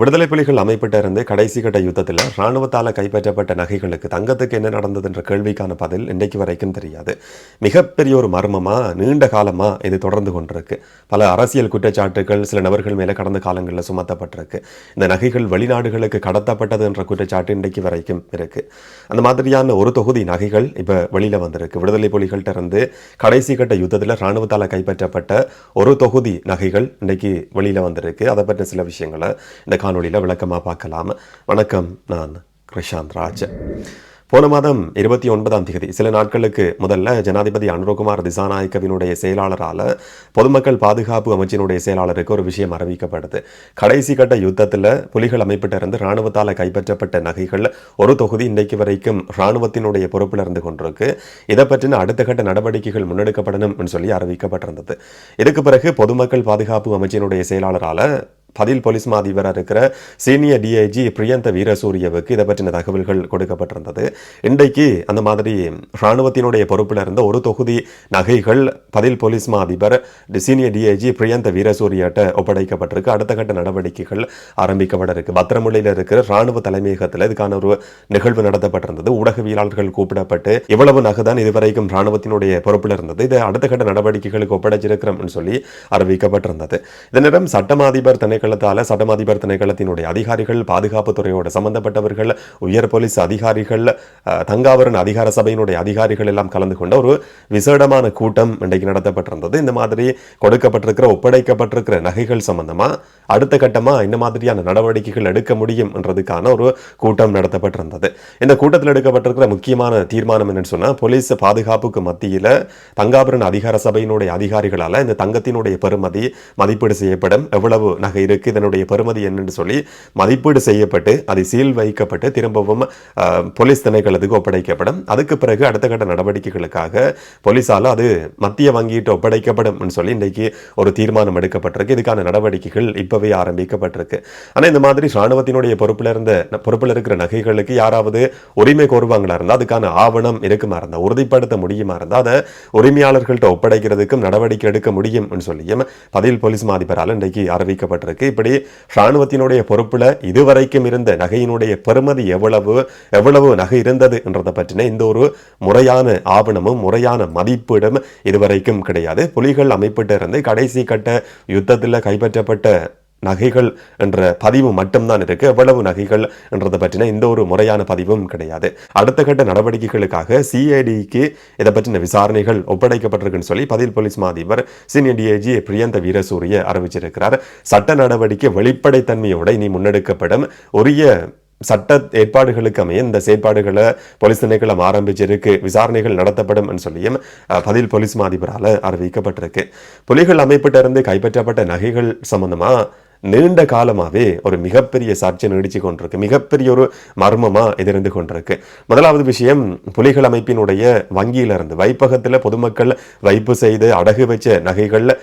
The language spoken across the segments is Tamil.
விடுதலை புலிகள் அமைப்பிட்ட இருந்து கடைசி கட்ட யுத்தத்தில் இராணுவத்தால் கைப்பற்றப்பட்ட நகைகளுக்கு தங்கத்துக்கு என்ன நடந்தது என்ற கேள்விக்கான பதில் இன்றைக்கு வரைக்கும் தெரியாது. மிகப்பெரிய ஒரு மர்மமா நீண்ட காலமா இது தொடர்ந்து கொண்டிருக்கு. பல அரசியல் குற்றச்சாட்டுகள் சில நபர்கள் மேலே கடந்த காலங்களில் சுமத்தப்பட்டிருக்கு. இந்த நகைகள் வெளிநாடுகளுக்கு கடத்தப்பட்டது என்ற குற்றச்சாட்டு இன்றைக்கு வரைக்கும் இருக்கு. அந்த மாதிரியான ஒரு தொகுதி நகைகள் இப்போ வெளியில வந்திருக்கு. விடுதலை புலிகள்கிட்ட இருந்து கடைசி கட்ட யுத்தத்தில் இராணுவத்தால் கைப்பற்றப்பட்ட ஒரு தொகுதி நகைகள் இன்னைக்கு வெளியில வந்திருக்கு. அதை பற்றின சில விஷயங்களை இந்த காணொலியில் விளக்கமாக பார்க்கலாம். வணக்கம் நான் கிருஷாந்த் ராஜ். போன மாதம் இருபத்தி ஒன்பதாம் தேதி சில நாட்களுக்கு முதல்ல ஜனாதிபதி அனுரகுமார் திசாநாயக்கவினுடைய செயலாளரால் பொதுமக்கள் பாதுகாப்பு அமைச்சினுடைய செயலாளருக்கு ஒரு விஷயம் அறிவிக்கப்படுது. கடைசி கட்ட யுத்தத்தில் புலிகள் அமைப்பிட்ட இருந்து இராணுவத்தால் கைப்பற்றப்பட்ட நகைகள் ஒரு தொகுதி இன்றைக்கு வரைக்கும் இராணுவத்தினுடைய பொறுப்பில் இருந்து கொண்டிருக்கு. இதை பற்றின அடுத்த கட்ட நடவடிக்கைகள் முன்னெடுக்கப்படணும் சொல்லி அறிவிக்கப்பட்டிருந்தது. இதுக்கு பிறகு பொதுமக்கள் பாதுகாப்பு அமைச்சினுடைய செயலாளரால் பதில் போலீஸ் மா அதிபராக இருக்கிற சீனியர் டிஐஜி பிரியந்த வீரசூரியவுக்கு இதை பற்றின தகவல்கள் கொடுக்கப்பட்டிருந்தது. இன்றைக்கு அந்த மாதிரி இராணுவத்தினுடைய பொறுப்பில் இருந்த ஒரு தொகுதி நகைகள் பதில் போலீஸ் மா அதிபர் சீனியர் டிஐஜி பிரியந்த வீரசூரியாட்ட ஒப்படைக்கப்பட்டிருக்கு. அடுத்த கட்ட நடவடிக்கைகள் ஆரம்பிக்கப்பட இருக்கு. பத்திரமுல்லையில் இருக்கிற இராணுவ தலைமையகத்தில் இதுக்கான ஒரு நிகழ்வு நடத்தப்பட்டிருந்தது. ஊடகவியலாளர்கள் கூப்பிடப்பட்டு இவ்வளவு நகைதான் இதுவரைக்கும் இராணுவத்தினுடைய பொறுப்பில் இருந்தது. இது அடுத்த கட்ட நடவடிக்கைகளுக்கு ஒப்படைச்சிருக்கிறோம்னு சொல்லி அறிவிக்கப்பட்டிருந்தது. இதனிடம் சட்டமாதிபர் சட்டமா அதிபர் திணைக்களத்தால் சட்டம் அதிபர் திணைக்களத்தினுடைய அதிகாரிகள் பாதுகாப்பு துறையோட சம்பந்தப்பட்டவர்கள் உயர் போலீஸ் அதிகாரிகள் தங்காவரன் அதிகார சபையினுடைய அதிகாரிகள் எல்லாம் கலந்து கொண்ட ஒரு விசேடமான கூட்டம் இன்றைக்கு நடத்தப்பட்டிருந்தது. இந்த மாதிரி கொடுக்கப்பட்டிருக்கிற ஒப்படைக்கப்பட்டிருக்கிற நகைகள் சம்பந்தமா அடுத்த கட்டமாக இந்த மாதிரியான நடவடிக்கைகள் எடுக்க முடியும் என்றதுக்கான ஒரு கூட்டம் நடத்தப்பட்டிருந்தது. இந்த கூட்டத்தில் எடுக்கப்பட்டிருக்கிற முக்கியமான தீர்மானம் என்னன்னு சொன்னால் போலீஸ் பாதுகாப்புக்கு மத்தியில் தங்காபுரன் அதிகார சபையினுடைய அதிகாரிகளால் இந்த தங்கத்தினுடைய பெருமதி மதிப்பீடு செய்யப்படும். எவ்வளவு நகை இருக்கு இதனுடைய பெறுமதி என்னன்னு சொல்லி மதிப்பீடு செய்யப்பட்டு அதை சீல் வைக்கப்பட்டு திரும்பவும் போலீஸ் திணைக்களத்துக்கு ஒப்படைக்கப்படும். அதுக்கு பிறகு அடுத்த கட்ட நடவடிக்கைகளுக்காக போலீஸால் அது மத்திய வங்கிட்டு ஒப்படைக்கப்படும் சொல்லி இன்றைக்கு ஒரு தீர்மானம் எடுக்கப்பட்டிருக்கு. இதுக்கான நடவடிக்கைகள் இப்பவே ஆரம்பிக்கப்பட்டிருக்கு. ஆனால் இந்த மாதிரி ராணுவத்தினுடைய பொறுப்பில் இருந்த பொறுப்பில் இருக்கிற நகைகளுக்கு யாராவது உரிமை கோருவாங்களா இருந்தால் அதுக்கான ஆவணம் இருக்குமா இருந்தால் உறுதிப்படுத்த முடியுமா இருந்தால் அதை உரிமையாளர்கள்ட்ட ஒப்படைக்கிறதுக்கும் நடவடிக்கை எடுக்க முடியும் சொல்லியும் பதில் போலீஸ் மாதிபரால் இன்றைக்கு அறிவிக்கப்பட்டிருக்கு. இப்படி இராணுவத்தினுடைய பொறுப்புல இதுவரைக்கும் இருந்த நகையினுடைய பெறுமதி எவ்வளவு எவ்வளவு நகை இருந்தது என்றதை பற்றின இந்த ஒரு முறையான ஆவணமும் முறையான மதிப்பீடும் இதுவரைக்கும் கிடையாது. புலிகள் அமைப்பிட்டிருந்து கடைசி கட்ட யுத்தத்தில் கைப்பற்றப்பட்ட நகைகள் என்ற பதிவு மட்டும்தான் இருக்கு. எவ்வளவு நகைகள் என்றதை பற்றின இந்த ஒரு முறையான பதிவும் கிடையாது. அடுத்த கட்ட நடவடிக்கைகளுக்காக சிஐடிக்கு இதை பற்றின விசாரணைகள் ஒப்படைக்கப்பட்டிருக்குன்னு சொல்லி பதில் போலீஸ் மாதிபர் சீனியர் டிஐஜி பிரியந்த வீரசூரிய அறிவிச்சிருக்கிறார். சட்ட நடவடிக்கை வெளிப்படைத்தன்மையோட இனி முன்னெடுக்கப்படும். உரிய சட்ட ஏற்பாடுகளுக்கு அமைய இந்த செயற்பாடுகளை போலீஸ் திணைக்களம் ஆரம்பிச்சிருக்கு. விசாரணைகள் நடத்தப்படும் சொல்லியும் பதில் போலீஸ் மாதிபரால் அறிவிக்கப்பட்டிருக்கு. புலிகள் அமைப்பிட்டிருந்து கைப்பற்றப்பட்ட நகைகள் சம்பந்தமாக நீண்ட காலமாகவே ஒரு மிகப்பெரிய சர்ச்சை நீடிச்சு கொண்டிருக்கு. மிகப்பெரிய ஒரு மர்மமாக இது இருந்து கொண்டிருக்கு. முதலாவது விஷயம் புலிகள் அமைப்பினுடைய வங்கியிலிருந்து வைப்பகத்தில் பொதுமக்கள் வைப்பு செய்து அடகு வச்ச நகைகளில்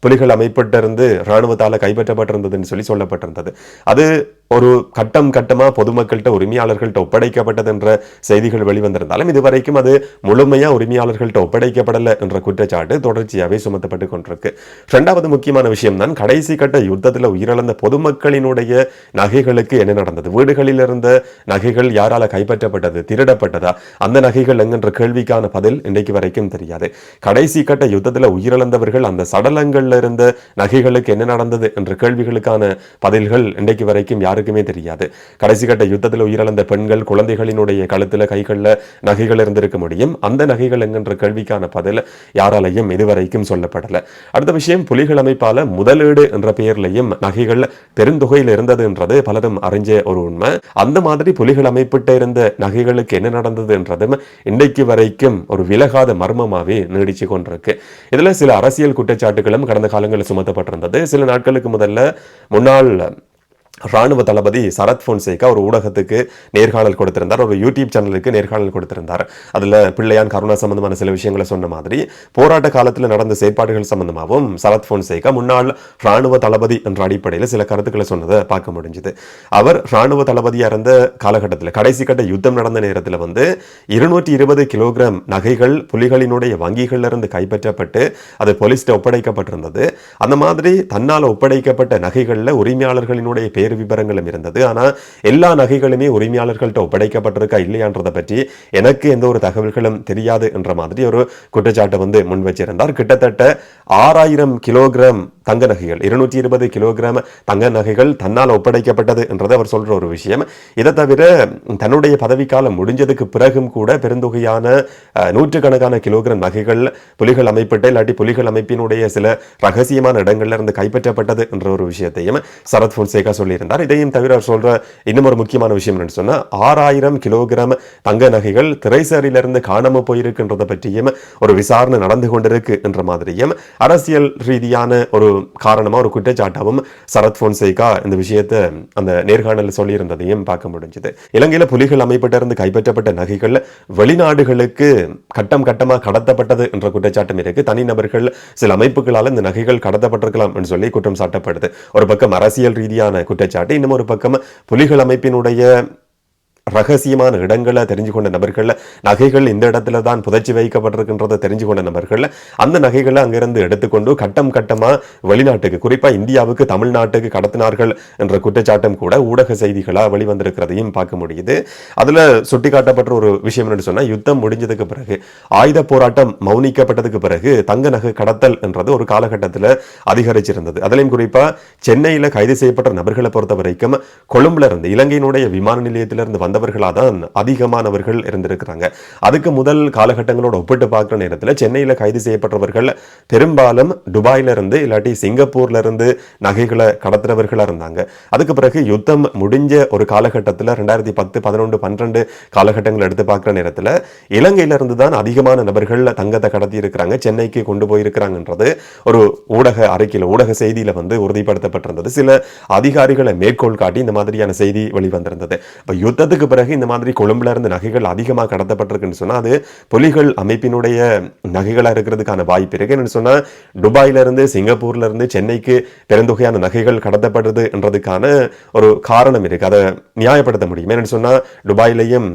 புலிகள் அமைப்பிட்டிருந்து இராணுவத்தால் கைப்பற்றப்பட்டிருந்ததுன்னு சொல்லி சொல்லப்பட்டிருந்தது. அது ஒரு கட்டம் கட்டமா பொதுமக்கள்கிட்ட உரிமையாளர்கள்ட்ட ஒப்படைக்கப்பட்டது என்ற செய்திகள் வெளிவந்திருந்தாலும் இதுவரைக்கும் அது முழுமையா உரிமையாளர்கள்ட்ட ஒப்படைக்கப்படலை என்ற குற்றச்சாட்டு தொடர்ச்சியாவே சுமத்தப்பட்டு கொண்டிருக்கு. ரெண்டாவது முக்கியமான விஷயம் தான் கடைசி கட்ட யுத்தத்தில் உயிரிழந்த பொதுமக்களினுடைய நகைகளுக்கு என்ன நடந்தது? வீடுகளில் இருந்த நகைகள் யாரால கைப்பற்றப்பட்டது? திருடப்பட்டதா? அந்த நகைகள் என்கின்ற கேள்விக்கான பதில் இன்றைக்கு வரைக்கும் தெரியாது. கடைசி கட்ட யுத்தத்தில் உயிரிழந்தவர்கள் அந்த சடலங்கள்ல இருந்த நகைகளுக்கு என்ன நடந்தது என்ற கேள்விகளுக்கான பதில்கள் இன்றைக்கு வரைக்கும் யாருக்குமே தெரியாது. கடைசி கட்ட யுத்தத்தில் உயிரிழந்த பெண்கள் குழந்தைகளினுடைய கழுத்துல கைகளில் நகைகள் இருந்திருக்க முடியும். அந்த நகைகள் என்கின்ற கேள்விக்கான பதில் யாராலையும் இதுவரைக்கும் சொல்லப்படல. அடுத்த விஷயம் புலிகள் அமைப்பால முதலீடு என்ற பெயர்லையும் நகைகள் பெருந்தொகையில் இருந்ததுன்றது பலரும் அறிஞ்ச ஒரு உண்மை. அந்த மாதிரி புலிகள் அமைப்பிட்ட இருந்த நகைகளுக்கு என்ன நடந்ததுன்றதும் இன்றைக்கு வரைக்கும் ஒரு விலகாத மர்மமாவே நீடிச்சு கொண்டிருக்கு. இதுல சில அரசியல் குற்றச்சாட்டுகளும் கடந்த காலங்களில் சுமத்தப்பட்டிருந்தது. சில நாட்களுக்கு முதல்ல முன்னாள் ராணுவ தளபதி சரத் ஃபோன்சேகா ஒரு ஊடகத்துக்கு நேர்காணல் கொடுத்திருந்தார். ஒரு யூடியூப் சேனலுக்கு நேர்காணல் கொடுத்திருந்தார். அதில் பிள்ளையான் கருணா சம்பந்தமான சில விஷயங்களை சொன்ன மாதிரி போராட்ட காலத்தில் நடந்த செயற்பாடுகள் சம்பந்தமாகவும் சரத் ஃபோன்சேகா முன்னாள் ராணுவ தளபதி என்ற அடிப்படையில் சில கருத்துக்களை சொன்னதை பார்க்க முடிஞ்சுது. அவர் ராணுவ தளபதியாக இருந்த காலகட்டத்தில் கடைசி கட்ட யுத்தம் நடந்த நேரத்தில் வந்து இருநூற்றி இருபது கிலோகிராம் நகைகள் புலிகளினுடைய வங்கிகளிலிருந்து கைப்பற்றப்பட்டு அது போலீஸ்ட ஒப்படைக்கப்பட்டிருந்தது. அந்த மாதிரி தன்னால் ஒப்படைக்கப்பட்ட நகைகளில் உரிமையாளர்களினுடைய பேர் வேறு விவரங்களும் இருந்தது. ஆனால் எல்லா நகைகளுமே உரிமையாளர்கள்ட்ட ஒப்படைக்கப்பட்டிருக்கா இல்லையான்றதை பற்றி எனக்கு எந்த ஒரு தகவல்களும் தெரியாது என்ற மாதிரி ஒரு குற்றச்சாட்டை வந்து முன் வச்சிருந்தார். கிட்டத்தட்ட ஆறாயிரம் கிலோகிராம் தங்க நகைகள் இருநூற்றி இருபது கிலோகிராம் தங்க நகைகள் தன்னால் ஒப்படைக்கப்பட்டது என்றது அவர் சொல்ற ஒரு விஷயம். இதை தவிர தன்னுடைய பதவிக்காலம் முடிஞ்சதுக்கு பிறகும் கூட பெருந்தொகையான நூற்றுக்கணக்கான கிலோகிராம் நகைகள் புலிகள் அமைப்பிட்ட இல்லாட்டி புலிகள் அமைப்பினுடைய சில ரகசியமான இடங்கள்ல இருந்து கைப்பற்றப்பட்டது என்ற ஒரு விஷயத்தையும் சரத் பொன்சேகா சொல்லியிருந்தார் இதையும் தவிர அவர் சொல்ற இன்னும் ஒரு முக்கியமான விஷயம் என்னன்னு சொன்னா ஆறாயிரம் கிலோகிராம் தங்க நகைகள் திரைசேரியிலிருந்து காணாம போயிருக்கின்றதை பற்றியும் ஒரு விசாரணை நடந்து கொண்டிருக்கு என்ற மாதிரியும் அரசியல் ரீதியான ஒரு காரணமா ஒரு குற்றச்சாட்டாவும் சரத் போன்சேகா இந்த விஷயத்தை அந்த நேர்காணலில் சொல்லியிருந்ததையும் பார்க்க முடிஞ்சது. இலங்கையில புலிகள் அமைப்பிட்டிருந்து கைப்பற்றப்பட்ட நகைகள் வெளிநாடுகளுக்கு கட்டம் கட்டமாக கடத்தப்பட்டது என்ற குற்றச்சாட்டும் இருக்கு. தனிநபர்கள் சில அமைப்புகளால் இந்த நகைகள் கடத்தப்பட்டிருக்கலாம் என்று சொல்லி குற்றம் சாட்டப்படுது. ஒரு பக்கம் அரசியல் ரீதியான குற்ற குற்றச்சாட்டு இன்னும் ஒரு பக்கம் புலிகள் அமைப்பினுடைய ரகசியமான இடங்களை தெரிஞ்சு கொண்ட நபர்களில் நகைகள் இந்த இடத்துல தான் புதைச்சி வைக்கப்பட்டிருக்கின்றதை தெரிஞ்சு கொண்ட நபர்களில் அந்த நகைகளை அங்கிருந்து எடுத்துக்கொண்டு கட்டம் கட்டமாக வெளிநாட்டுக்கு குறிப்பாக இந்தியாவுக்கு தமிழ்நாட்டுக்கு கடத்தினார்கள் என்ற குற்றச்சாட்டம் கூட ஊடக செய்திகளாக வெளிவந்திருக்கிறதையும் பார்க்க முடியுது. அதில் சுட்டிக்காட்டப்பட்ட ஒரு விஷயம் என்னன்னு சொன்னால் யுத்தம் முடிஞ்சதுக்கு பிறகு ஆயுத போராட்டம் மௌனிக்கப்பட்டதுக்கு பிறகு தங்க நகை கடத்தல் என்றது ஒரு காலகட்டத்தில் அதிகரிச்சிருந்தது. அதிலையும் குறிப்பாக சென்னையில் கைது செய்யப்பட்ட நபர்களை பொறுத்த வரைக்கும் கொழும்புல இருந்து இலங்கையினுடைய விமான நிலையத்திலிருந்து வந்த வந்தவர்களாக தான் அதிகமானவர்கள் இருந்திருக்கிறாங்க. அதுக்கு முதல் காலகட்டங்களோட ஒப்பிட்டு பார்க்குற நேரத்தில் சென்னையில் கைது செய்யப்பட்டவர்கள் பெரும்பாலும் துபாயிலிருந்து இல்லாட்டி சிங்கப்பூர்லேருந்து நகைகளை கடத்துறவர்களாக இருந்தாங்க. அதுக்கு பிறகு யுத்தம் முடிஞ்ச ஒரு காலகட்டத்தில் ரெண்டாயிரத்தி பத்து பதினொன்று பன்னிரெண்டு காலகட்டங்கள் எடுத்து பார்க்குற நேரத்தில் இலங்கையிலிருந்து தான் அதிகமான நபர்கள் தங்கத்தை கடத்தி இருக்கிறாங்க சென்னைக்கு கொண்டு போயிருக்கிறாங்கன்றது ஒரு ஊடக அறிக்கையில் ஊடக செய்தியில் வந்து உறுதிப்படுத்தப்பட்டிருந்தது. சில அதிகாரிகளை மேற்கோள் காட்டி இந்த மாதிரியான செய்தி வெளிவந்திருந்தது. இப்போ யுத்தத்துக்கு பிறகு இந்த மாதிரி கொழும்புல இருந்து நகைகள் அதிகமாக கடத்தப்பட்டிருக்குன்னு சொன்னால் அது புலிகள் அமைப்பினுடைய நகைகளாக இருக்கிறதுக்கான வாய்ப்பு இருக்கு. என்னன்னு சொன்னால் துபாயிலிருந்து சிங்கப்பூர்ல இருந்து சென்னைக்கு பெருந்தொகையான நகைகள் கடத்தப்படுறது என்றதுக்கான ஒரு காரணம் இருக்கு. அதை நியாயப்படுத்த முடியும். என்னென்னு சொன்னால் துபாயிலையும்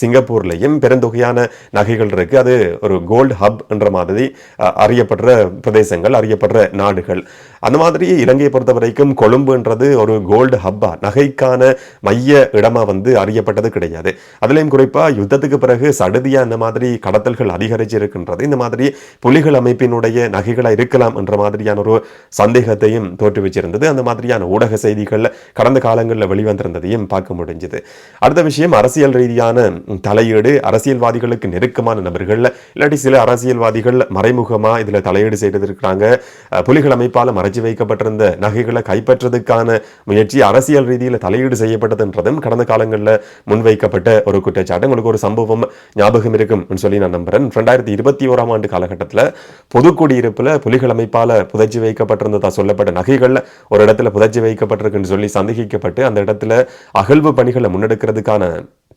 சிங்கப்பூர்லையும் பெருந்தொகையான நகைகள் இருக்கு. அது ஒரு கோல்டு ஹப் என்ற மாதிரி அறியப்படுற பிரதேசங்கள் அறியப்படுற நாடுகள். அந்த மாதிரி இலங்கையை பொறுத்த வரைக்கும் கொழும்புன்றது ஒரு கோல்டு ஹப்பா. நகைக்கான மைய இடமா வந்து அறியப்பட்டது கிடையாது. அதுலேயும் குறிப்பா யுத்தத்துக்கு பிறகு சடுதியா இந்த மாதிரி கடத்தல்கள் அதிகரிச்சு இருக்கின்றது இந்த மாதிரி புலிகள் அமைப்பினுடைய நகைகளா இருக்கலாம் என்ற மாதிரியான ஒரு சந்தேகத்தையும் தோற்றுவிச்சிருந்தது. அந்த மாதிரியான ஊடக செய்திகள் கடந்த காலங்களில் வெளிவந்திருந்ததையும் பார்க்க முடிஞ்சது. அடுத்த விஷயம் அரசியல் ரீதியான தலையீடு அரசியல்வாதிகளுக்கு நெருக்கமான நபர்கள் இல்லாட்டி சில அரசியல்வாதிகள் மறைமுகமா இதுல தலையீடு செய்து இருக்கிறாங்க புலிகள் அமைப்பால மறைச்சு வைக்கப்பட்டிருந்த நகைகளை கைப்பற்றதுக்கான முயற்சி அரசியல் ரீதியில் தலையீடு செய்யப்பட்டதுன்றதும் கடந்த காலங்களில் முன்வைக்கப்பட்ட ஒரு குற்றச்சாட்டு. உங்களுக்கு ஒரு சம்பவம் ஞாபகம் இருக்கும் சொல்லி நான் நம்புறேன். ரெண்டாயிரத்தி இருபத்தி ஓராம் ஆண்டு காலகட்டத்தில் பொதுக்குடியிருப்பில் புலிகள் அமைப்பால் புதைச்சி வைக்கப்பட்டிருந்ததா சொல்லப்பட்ட நகைகள் ஒரு இடத்துல புதைச்சி வைக்கப்பட்டிருக்குன்னு சொல்லி சந்தேகிக்கப்பட்டு அந்த இடத்துல அகழ்வு பணிகளை முன்னெடுக்கிறதுக்கான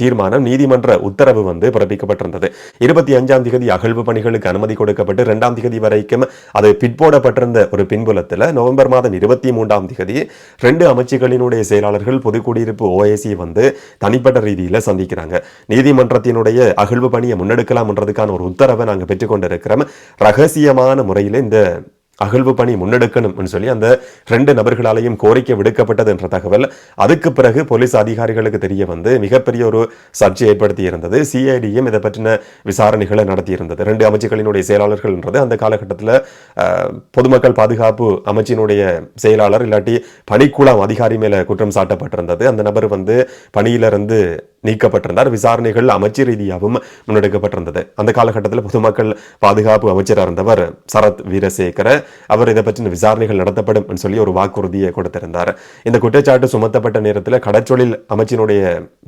தீர்மானம் நீதிமன்ற உத்தரவு வந்து பிறப்பிக்கப்பட்டிருந்தது. இருபத்தி அஞ்சாம் திகதி அகழ்வு பணிகளுக்கு அனுமதி கொடுக்கப்பட்டு இரண்டாம் திகதி வரைக்கும் அது பிற்போடப்பட்டிருந்த ஒரு பின்புலத்தில் நவம்பர் மாதம் இருபத்தி மூன்றாம் தேதி ரெண்டு அமைச்சுகளினுடைய செயலாளர்கள் பொதுக்குடியிருப்பு ஓஏசி வந்து தனிப்பட்ட ரீதியில் சந்திக்கிறாங்க. நீதிமன்றத்தினுடைய அகழ்வு பணியை முன்னெடுக்கலாம்ன்றதுக்கான ஒரு உத்தரவை நாங்க பெற்றுக்கொண்டிருக்கிறோம். ரகசியமான முறையில் இந்த அகழ்வு பணி முன்னெடுக்கணும்னு சொல்லி அந்த ரெண்டு நபர்களாலையும் கோரிக்கை விடுக்கப்பட்டது என்ற தகவல் அதுக்கு பிறகு போலீஸ் அதிகாரிகளுக்கு தெரிய வந்து மிகப்பெரிய ஒரு சர்ச்சை ஏற்படுத்தி இருந்தது. சிஐடியும் இதை பற்றின விசாரணைகளை நடத்தியிருந்தது ரெண்டு அமைச்சுகளினுடைய செயலாளர்கள்ன்றது அந்த காலகட்டத்தில் பொதுமக்கள் பாதுகாப்பு அமைச்சினுடைய செயலாளர் இல்லாட்டி பணிக்குழாம் அதிகாரி மேலே குற்றம் சாட்டப்பட்டிருந்தது. அந்த நபர் வந்து பணியிலிருந்து நீக்கப்பட்டிருந்தார். விசாரணைகள் அமைச்சு ரீதியாகவும் முன்னெடுக்கப்பட்டிருந்தது. அந்த காலகட்டத்தில் பொதுமக்கள் பாதுகாப்பு அமைச்சராக இருந்தவர் சரத் வீரசேகர அவர் இதை பற்றின விசாரணைகள் நடத்தப்படும் சொல்லி ஒரு வாக்குறுதியை கொடுத்திருந்தார். இந்த குற்றச்சாட்டு சுமத்தப்பட்ட நேரத்தில் கடற்றொழில் அமைச்சினுடைய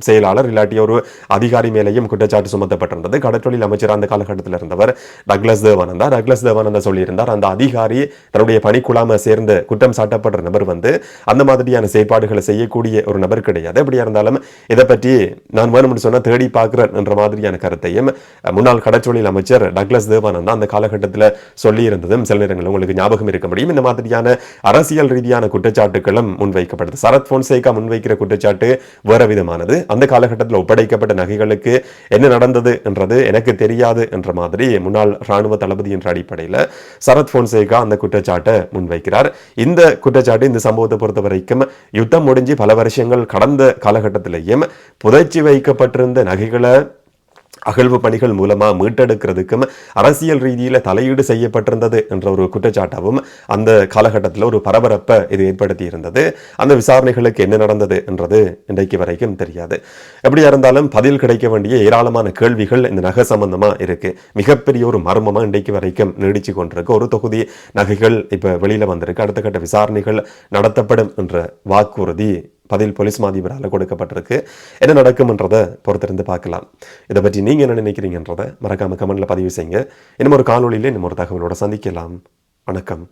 செயலாளர் இல்லாட்டி ஒரு அதிகாரி மேலேயும் குற்றச்சாட்டு சுமத்தப்பட்டிருந்தது. கடற்றொழில் அமைச்சர் அந்த காலகட்டத்தில் இருந்தவர் டக்லஸ் தேவானந்தா. டக்லஸ் தேவானந்தா சொல்லியிருந்தார் அந்த அதிகாரி தன்னுடைய பணிக்குழாம சேர்ந்த குற்றம் சாட்டப்படுற நபர் வந்து அந்த மாதிரியான செயற்பாடுகளை செய்யக்கூடிய ஒரு நபர் கிடையாது. எப்படியா இருந்தாலும் இதை பற்றி நான் வேணும்னு சொன்னால் தேடி பார்க்குறேன் என்ற மாதிரியான கருத்தையும் முன்னாள் கடற்சொழில் அமைச்சர் டக்ளஸ் தேவானந்தா அந்த காலகட்டத்தில் சொல்லியிருந்ததும் சில நேரங்களில் உங்களுக்கு ஞாபகம் இருக்க முடியும். இந்த மாதிரியான அரசியல் ரீதியான குற்றச்சாட்டுகளும் முன்வைக்கப்படுது. சரத் போன்சேகா முன்வைக்கிற குற்றச்சாட்டு வேற விதமானது. அந்த காலகட்டத்தில் ஒப்படைக்கப்பட்ட நகைகளுக்கு என்ன நடந்தது என்றது எனக்கு தெரியாது என்ற மாதிரி முன்னாள் ராணுவ தளபதி என்ற அடிப்படையில் சரத் போன்சேகா அந்த குற்றச்சாட்டை முன்வைக்கிறார். இந்த குற்றச்சாட்டு இந்த சம்பவத்தை பொறுத்த வரைக்கும் யுத்தம் முடிஞ்சு பல வருஷங்கள் கடந்த காலகட்டத்திலேயும் புதை புதைச்சி வைக்கப்பட்டிருந்த நகைகளை அகழ்வு பணிகள் மூலமா மீட்டெடுக்கிறதுக்கும் அரசியல் ரீதியில தலையீடு செய்யப்பட்டிருந்தது என்ற ஒரு குற்றச்சாட்டாவும் அந்த காலகட்டத்தில் ஒரு பரபரப்பை இது ஏற்படுத்தி இருந்தது அந்த விசாரணைகளுக்கு என்ன நடந்தது என்றது இன்றைக்கு வரைக்கும் தெரியாது. எப்படியா இருந்தாலும் பதில் கிடைக்க வேண்டிய ஏராளமான கேள்விகள் இந்த நகை சம்பந்தமா இருக்கு. மிகப்பெரிய ஒரு மர்மமா இன்றைக்கு வரைக்கும் நீடிச்சு கொண்டிருக்கு. ஒரு தொகுதி நகைகள் இப்ப வெளியில வந்திருக்கு. அடுத்த கட்ட விசாரணைகள் நடத்தப்படும் என்ற வாக்குறுதி பதில் போலீஸ் மாதிபரால் கொடுக்கப்பட்டிருக்கு. என்ன நடக்கும்ன்றதை பொறுத்திருந்து பார்க்கலாம். இதை பற்றி நீங்கள் என்ன நினைக்கிறீங்கன்றதை மறக்காம கமெண்டில் பதிவு செய்யுங்க. இன்னும் ஒரு காணொளியில் இன்னும் ஒரு தகவலோட சந்திக்கலாம். வணக்கம்.